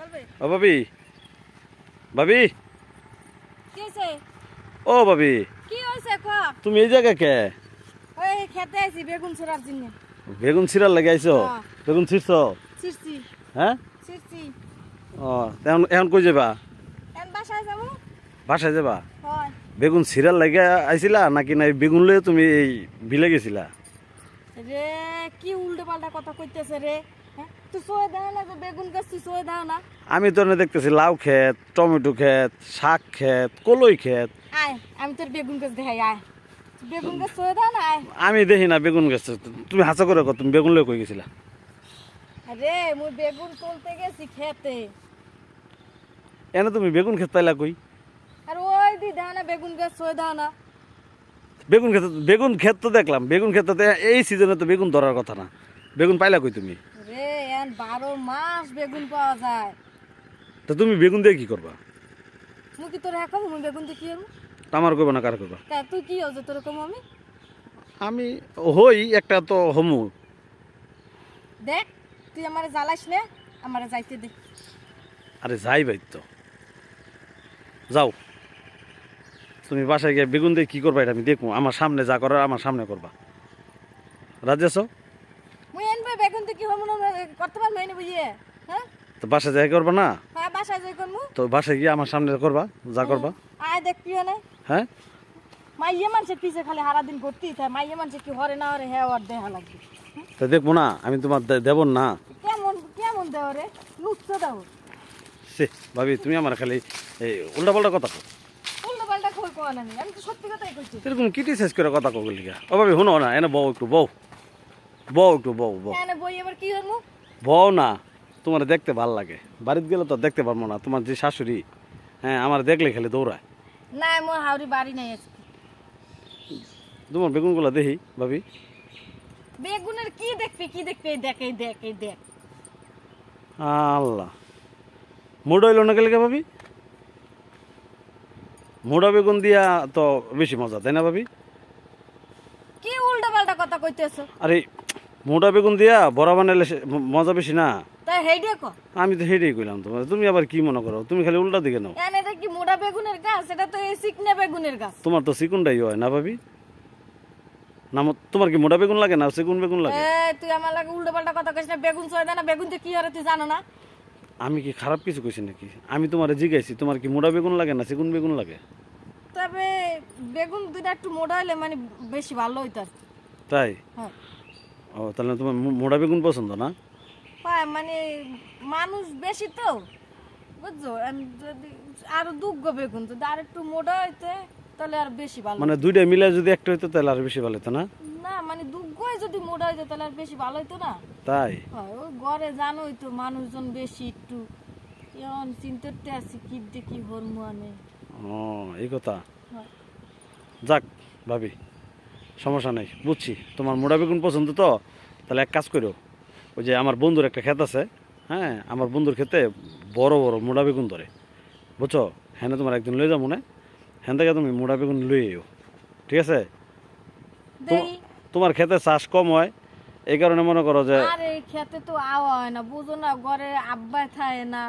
ও ভাবি। ভাবি? কি ও ভাবি। কি হয়েছে ক? তুমি এই জায়গা কে? ওই খেতে আইছি বেগুন ছোড়ার জন্য। বেগুন ছিঁড়ার লেগে আইছো। বেগুন ছিঁড়ছ? ছিড়ছি। হ্যাঁ? ছিড়ছি। ও এখন এখন কই যাবা? বাসায় যাব। হয়। বেগুন ছিঁড়ার লেগে আইছিলা নাকি না এই বেগুন লয়ে তুমি এই বিলে গেছিলা? রে কি উল্টো পাল্টা কথা কইতেছে রে? আমি তো দেখতেছি লাউ ক্ষেত টমেটো ক্ষেত শাক ক্ষেত কলই ক্ষেত। আয় আমি তোর বেগুন গাছ দেখাই আয়। বেগুন গাছ সয়ে দাও না আমি দেখি না বেগুন গাছ তুমি হাসা করে কো তুমি বেগুন লয়ে কই গেছিলা? মুই বেগুন তুলতে গেছি খেতে এনে তুমি বেগুন ক্ষেত পাইলা কই? আর ওই দি দাও না বেগুন গাছ দাও না। বেগুন ক্ষেত বেগুন ক্ষেত তো দেখলাম বেগুন ক্ষেত তো এই সিজনে তো বেগুন ধরার কথা না। বেগুন পাইলা কই তুমি? এখন বারো মাস বেগুন পাওয়া যায়। তো তুমি বেগুন দিয়ে কি করবা? মুই কি তোর হ্যাঁ মুই বেগুন দিয়ে কি করব? আমার করব না কার করবা তা তুই কি হচ্ছে তোর কম আমি? আমি হই একটা তো হমু। দেখ তুই আমারে জ্বালাস নে আমারে যাইতে দে। আরে যাই ভাই তো। যাও। তুমি বাসায় গিয়ে বেগুন দিয়ে কি করবা এটা আমি দেখব। আমার সামনে যা করার আমার সামনে করবা। রাজি আছো মুই এনবে বেগুন দিয়ে কি হমু না করতে পারব এনে বুঝিয়ে? হ্যাঁ? তো বাসায় যাই করবা না? হ্যাঁ বাসায় যাই করমু তো বাসায় গিয়ে আমার সামনে করবা যা করবা। আয় দেখ পিও না হ্যাঁ? মাইয়ে মানুষের পিছে খালি সারা দিন ঘুরতে থাকে মাইয়ে মানুষের কি হরে না হরে হ্যাঁ ওর দেহা লাগবে। তো দেখব না আমি তোমার দেবো না। কেমন কেমন দেও রে? লুচ্ছ দাও সে ভাবি তুমি আমার খালি এই উল্টা পাল্টা কথা কও। উল্টো পাল্টা খোল কোয়া না আমি তো সত্যি কথাই কইছি। এরকম কিটি শেষ করে কথা কো লিগা ও ভাবি শুনো না এনে বউ একটু বউ। বউ একটু বউ বউ। বই এবার কি বউ না তোমার দেখতে ভালো লাগে। বাড়িতে গেলে তো দেখতে পারব না তোমার যে শাশুড়ি হ্যাঁ আমার দেখলে খালি দৌড়ায়। না মোর হাওড়ি বাড়ি নাই আজকে। তোমার বেগুনগুলো দেখি ভাবি। বেগুনের কি দেখবি কি দেখবি? দেখ এই দেখ এই দেখ। আল্লাহ। মোড়া হইল না গেলে ভাবি? মোড়া বেগুন দিয়া তো বেশি মজা তাই না ভাবি? কি উল্টা পাল্টা কথা কইতেছো? আরে মোটা বেগুন দিয়া বড়া বানাইলে মজা বেশি না। ক। আমি তো হেঁটেই কইলাম তোমার তুমি আবার কি মনে করো? তুমি খালি উল্টা দিকে নাও। এনে দেখি মোটা বেগুনের গাছ? এটা তো এই চিকনা বেগুনের গাছ। তোমার তো চিকুনটাই হয় না ভাবি? না তোমার কি মোটা বেগুন লাগে না চিকুন বেগুন লাগে? তুই আমার লাগে উল্টো পাল্টা কথা কইছ না বেগুন ছয় না বেগুন দিয়ে কি হরে তুই জানো না? আমি কি খারাপ কিছু কইছি নাকি? আমি তোমারে জিগাইছি তোমার কি মোটা বেগুন লাগে না চিকুন বেগুন লাগে? তবে বেগুন দুইটা একটু মোটা হলে মানে বেশি ভালো হইতো তাই? হ্যাঁ। ও তাহলে তোমার মো- মোটা বেগুন পছন্দ না? হয় মানে মানুষ বেশি তো বুঝছ? যদি আরও দুগ্গ বেগুন যদি আর একটু মোটা হইতে তাহলে আর বেশি ভালো মানে দুইটা মিলে যদি একটা হইতো তাহলে আর বেশি ভালো হতো না? না মানে দুগ্গই যদি মোটা হইতো তাহলে আর বেশি ভালো হইতো না। তাই? ওই ঘরে জানোই তো মানুষজন বেশি একটু এমন চিন্তাতে আছি কি দিয়ে কি হরমু ও এই কথা। যাক ভাবি। সমস্যা নেই বুঝছি। তোমার মোটা বেগুন পছন্দ তো? তাহলে এক কাজ করো ওই যে আমার বন্ধুর একটা ক্ষেত আছে হ্যাঁ আমার বন্ধুর ক্ষেতে বড় বড় মোটা বেগুন ধরে বুঝছ? হ্যাঁ তোমার একদিন লয়ে যাব না হ্যাঁ থেকে তুমি মোটা বেগুন লয়ে এও ঠিক আছে? তোমার ক্ষেতে চাষ কম হয় এই কারণে মনে করো যে আর খেতে তো আওয়া হয় না বুঝো না ঘরে আব্বাই থাকে না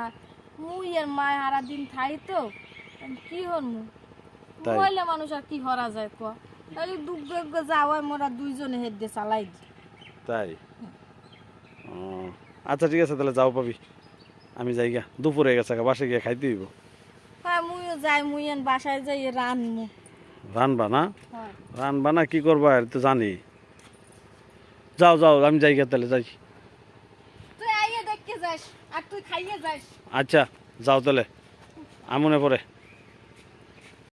মুই আর মায় হারা দিন থাই তো কি তাই? মহিলা মানুষ আর কি হরা যায় কোয়া দুগ্গ যাওয়ায় মোরা দুইজনে হেড দিয়ে চালাই দি। তাই? আচ্ছা ঠিক আছে তাহলে যাও পাবি। আমি যাই গা দুপুরে গেছে বাসে গিয়ে খাইতে দিব হ্যাঁ মুইও যাই মুই বাসায় যাই রানমু। রানবা না? হয়। রানবা না কি করবা আর তো জানি। যাও যাও আমি যাই গা তাহলে যাই। তুই আইয়ে দেখকে যাস আর তুই খাইয়ে যাস। আচ্ছা যাও তাহলে। আমনে পরে।